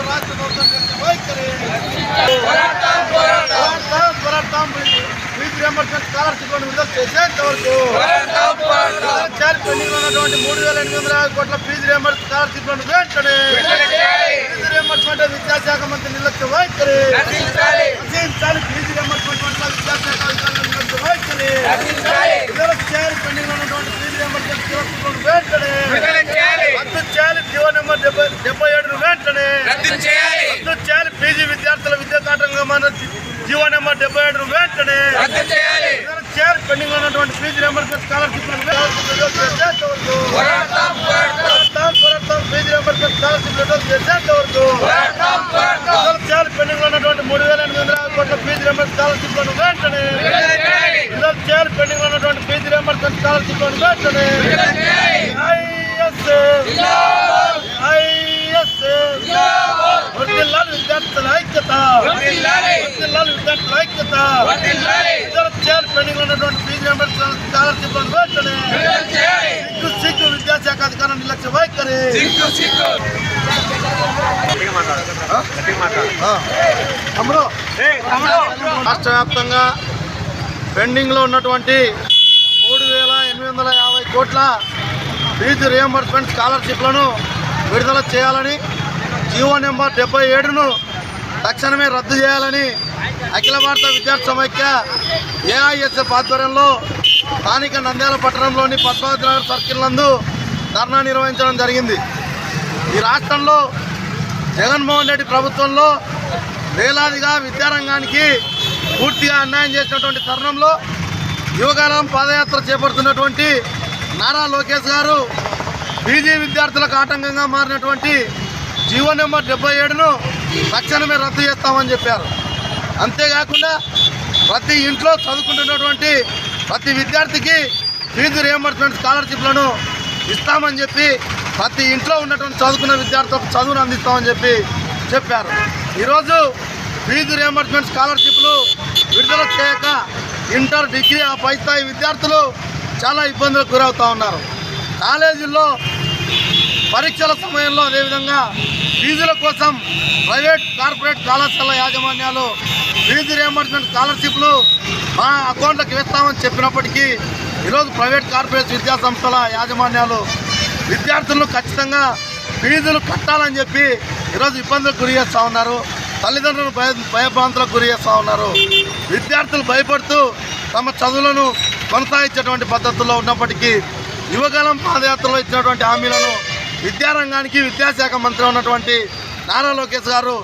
మరియు పోరాడతాం, పోరాడతాం. ఫీజు స్కాలర్షిప్ విడుదల చేసేంత వరకు పెండింగ్ ఉన్నటువంటి మూడు వేల ఎనిమిది వందల యాభై కోట్ల ఫీజు రియంబర్స్ స్కాలర్షిప్ వెంటనే ఫీజు రియంబర్స్మెంట్ విద్యాశాఖ మంత్రి నిర్లక్ష్య వైఖరి రచించాలి ఫీజు రియంబర్స్మెంట్ పట్ల విద్యాశాఖ అధికారుల నిర్లక్ష్య వైఖరి విడుదల చేయాలి పెండింగ్ ఉన్నటువంటి ఫీజు రియంబర్స్మెంట్ స్కాలర్షిప్ వెంటనే రద్దు చేయాలి జీవో నెంబర్ డెబ్బై డెబ్బై ఏడును వెంటనే చేయాలి. పీజీ విద్యార్థుల విద్యా కాటంగా జీవో నెంబర్ డెబ్బై ఏడును వెంటనే చేయాలి. పెండింగ్ ఉన్నటువంటి fee reimbursement scholarship fee reimbursement scholarship చేయాలి పెండింగ్ ఉన్నటువంటి మూడు వేల ఎనిమిది వందల యాభై కోట్ల ఫీజు రియంబర్స్ స్కాలర్షిప్ వెంటనే. చేయాలి. పెండింగ్ ఉన్నటువంటి ఫీజు రియంబర్స్మెంట్ స్కాలర్షిప్ వెంటనే. ఐక్యత. ఐక్యత. విడుదల చేయాలి పెండింగ్ ఉన్నటువంటి ఫీజు రియంబర్స్ స్కాలర్షిప్ వెంటనే. సిగ్గు సిగ్గు విద్యాశాఖ అధికారం నిర్లక్ష్య వైఖరి. తమ్ముడు. రాష్ట్ర వ్యాప్తంగా పెండింగ్లో ఉన్నటువంటి మూడు వేల ఎనిమిది వందల యాభై కోట్ల ఫీజు రియంబర్స్మెంట్ స్కాలర్షిప్లను విడుదల చేయాలని జీవో నెంబర్ డెబ్బై ఏడును తక్షణమే రద్దు చేయాలని అఖిల భారత విద్యార్థి సమైక్య ఏఐఎస్ఎఫ్ ఆధ్వర్యంలో స్థానిక నంద్యాల పట్టణంలోని పద్మావతి నగర్ సర్కిల్ నందు ధర్నా నిర్వహించడం జరిగింది. ఈ రాష్ట్రంలో జగన్మోహన్ రెడ్డి ప్రభుత్వంలో వేలాదిగా విద్యారంగానికి పూర్తిగా అన్యాయం చేసినటువంటి తరుణంలో యువకాలం పాదయాత్ర చేపడుతున్నటువంటి నారా లోకేష్ గారు పీజీ విద్యార్థులకు ఆటంకంగా మారినటువంటి జీవో నెంబర్ డెబ్బై ఏడును తక్షణమే రద్దు చేస్తామని చెప్పారు. అంతేకాకుండా ప్రతి ఇంట్లో చదువుకుంటున్నటువంటి ప్రతి విద్యార్థికి ఫీజు రియంబర్స్మెంట్ స్కాలర్షిప్లను ఇస్తామని చెప్పి ప్రతి ఇంట్లో ఉన్నటువంటి చదువుకున్న విద్యార్థులకు చదువును అందిస్తామని చెప్పి చెప్పారు. ఈరోజు ఫీజు రియంబర్స్మెంట్ స్కాలర్షిప్లు విడుదల చేయక ఇంటర్ డిగ్రీ ఆ పై స్థాయి విద్యార్థులు చాలా ఇబ్బందులకు గురవుతూ ఉన్నారు. కాలేజీల్లో పరీక్షల సమయంలో అదేవిధంగా ఫీజుల కోసం ప్రైవేట్ కార్పొరేట్ కళాశాల యాజమాన్యాలు ఫీజు రియంబర్స్మెంట్ స్కాలర్షిప్లు మా అకౌంట్లకు వేస్తామని చెప్పినప్పటికీ ఈరోజు ప్రైవేట్ కార్పొరేట్ విద్యా సంస్థల యాజమాన్యాలు విద్యార్థులను ఖచ్చితంగా ఫీజులు కట్టాలని చెప్పి ఈరోజు ఇబ్బందులకు గురి చేస్తూ ఉన్నారు. తల్లిదండ్రులు భయ భయభ్రాంతులకు గురి చేస్తూ ఉన్నారు. విద్యార్థులు భయపడుతూ తమ చదువులను కొనసాగించేటువంటి పద్ధతుల్లో ఉన్నప్పటికీ యువకాలం పాదయాత్రలో ఇచ్చినటువంటి హామీలను విద్యారంగానికి విద్యాశాఖ మంత్రి ఉన్నటువంటి నారా లోకేష్ గారు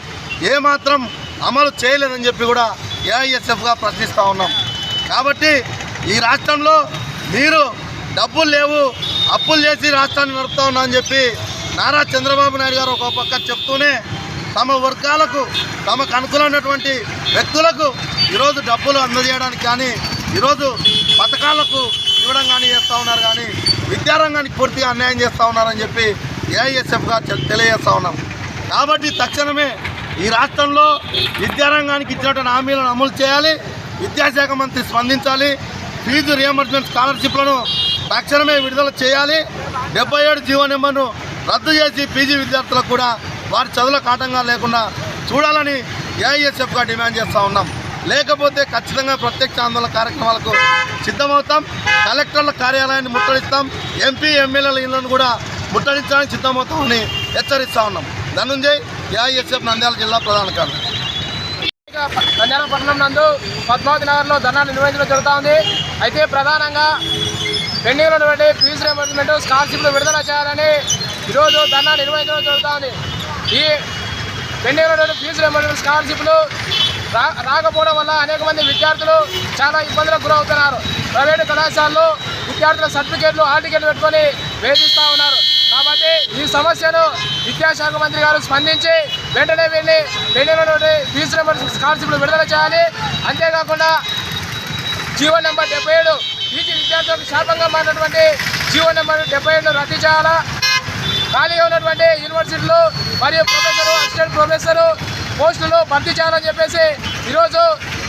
ఏమాత్రం అమలు చేయలేదని చెప్పి కూడా ఏఐఎస్ఎఫ్గా ప్రశ్నిస్తూ ఉన్నాం. కాబట్టి ఈ రాష్ట్రంలో మీరు డబ్బులు లేవు అప్పులు చేసి రాష్ట్రాన్ని నడుపుతా ఉన్నా అని చెప్పి నారా చంద్రబాబు నాయుడు గారు ఒక పక్క చెప్తూనే తమ వర్గాలకు తమకు అనుకూలమైనటువంటి వ్యక్తులకు ఈరోజు డబ్బులు అందజేయడానికి కానీ ఈరోజు పథకాలకు ఇవ్వడం కానీ చేస్తూ ఉన్నారు కానీ విద్యారంగానికి పూర్తిగా అన్యాయం చేస్తూ ఉన్నారని చెప్పి ఏఐఎస్ఎఫ్గా తెలియజేస్తూ ఉన్నాం. కాబట్టి తక్షణమే ఈ రాష్ట్రంలో విద్యారంగానికి ఇచ్చినటువంటి హామీలను అమలు చేయాలి విద్యాశాఖ మంత్రి స్పందించాలి ఫీజు రియంబర్స్మెంట్ స్కాలర్షిప్లను తక్షణమే విడుదల చేయాలి. డెబ్బై ఏడు జీవో నెంబర్ను రద్దు చేసి పీజీ విద్యార్థులకు కూడా వారి చదువులకు ఆటంగా లేకుండా చూడాలని ఏఐఎస్ఎఫ్గా డిమాండ్ చేస్తూ ఉన్నాం. లేకపోతే ఖచ్చితంగా ప్రత్యక్ష ఆందోళన కార్యక్రమాలకు సిద్ధమవుతాం. కలెక్టర్ల కార్యాలయాన్ని ముట్టడిస్తాం. ఎంపీ ఎమ్మెల్యేల ఇళ్ళను కూడా ముట్టడించడానికి సిద్ధమవుతామని హెచ్చరిస్తా ఉన్నాం. ధనుంజయ్ ఏఐఎస్ఎఫ్ నంద్యాల జిల్లా ప్రధాన కార్యదర్శి. నంద్యాల పట్టణం నందు పద్మావతి నగర్లో ధర్నా నిర్వహించడం జరుగుతూ ఉంది అయితే ప్రధానంగా పెండింగ్లో ఉన్నటువంటి ఫీజు రియంబర్స్మెంట్ స్కాలర్షిప్లు విడుదల చేయాలని ఈరోజు ధర్నా నిర్వహించడం జరుగుతూ ఉంది ఈ పెండింగ్లో ఉన్నటువంటి ఫీజు రియంబర్స్మెంట్ స్కాలర్షిప్లు రాకపోవడం వల్ల అనేక మంది విద్యార్థులు చాలా ఇబ్బందులకు గురవుతున్నారు. ప్రైవేటు కళాశాలలో విద్యార్థుల సర్టిఫికేట్లు హాల్ టికెట్లు పెట్టుకొని వేధిస్తూ ఉన్నారు. కాబట్టి ఈ సమస్యను విద్యాశాఖ మంత్రి గారు స్పందించి వెంటనే వెళ్ళి పెండింగ్ ఫీజు నెంబర్ స్కాలర్షిప్లు విడుదల చేయాలి. అంతేకాకుండా జీవో నెంబర్ డెబ్బై ఏడు పీజీ విద్యార్థులకు శాపంగా మారినటువంటి జీవో నెంబర్ డెబ్బై ఏడు రద్దు చేయాలా? ఖాళీగా ఉన్నటువంటి యూనివర్సిటీలు మరియు ప్రొఫెసర్ అసిస్టెంట్ ప్రొఫెసరు పోస్టులు భర్తీ చేయాలని చెప్పేసి ఈరోజు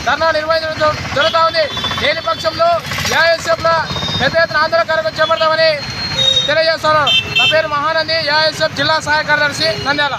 ధర్నా నిర్వహించడం జరుగుతూ ఉంది. లేని పక్షంలో ఏఐఎస్ఎఫ్లో పెద్ద ఎత్తున ఆందోళన కార్యక్రమం చేపడతామని తెలియజేస్తున్నారు. నా పేరు మహానంది ఏఐఎస్ఎఫ్ జిల్లా సహాయ కార్యదర్శి నంద్యాల.